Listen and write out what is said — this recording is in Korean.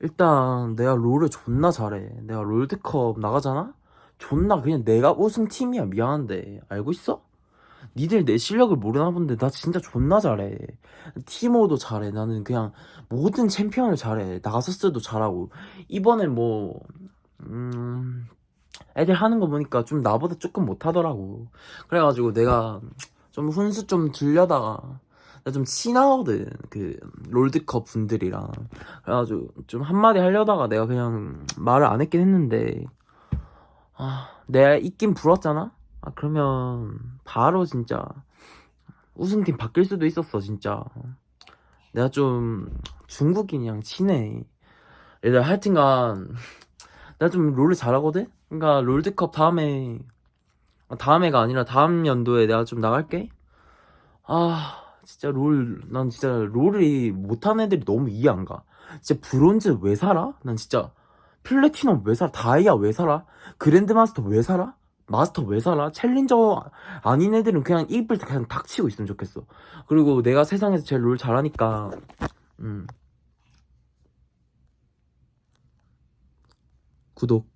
일단 내가 롤을 존나 잘해. 내가 롤드컵 나가잖아? 존나 그냥 내가 우승팀이야. 미안한데. 알고 있어? 니들 내 실력을 모르나 본데 나 진짜 존나 잘해. 티모도 잘해. 나는 그냥 모든 챔피언을 잘해. 나가서스도 잘하고. 이번에 뭐, 음, 애들 하는 거 보니까 좀 나보다 조금 못하더라고. 그래가지고 내가 좀 훈수 좀 들려다가 나 좀 친하거든. 그 롤드컵 분들이랑. 그래가지고 좀 한마디 하려다가 내가 그냥 말을 안 했긴 했는데 아 내가 있긴 불었잖아? 아 그러면 바로 진짜 우승팀 바뀔 수도 있었어 진짜 내가 좀 중국인이랑 친해 얘들 하여튼간 내가 좀 롤을 잘하거든? 그러니까 롤드컵 다음에 아, 다음해가 아니라 다음 연도에 내가 좀 나갈게 아 진짜 롤 난 진짜 롤이 못하는 애들이 너무 이해 안 가. 진짜 브론즈 왜 살아? 난 진짜 플래티넘 왜 살아? 다이아 왜 살아? 그랜드 마스터 왜 살아? 마스터 왜 살아? 챌린저 아닌 애들은 그냥 입을 그냥 닥치고 있으면 좋겠어. 그리고 내가 세상에서 제일 롤 잘하니까 음. 구독.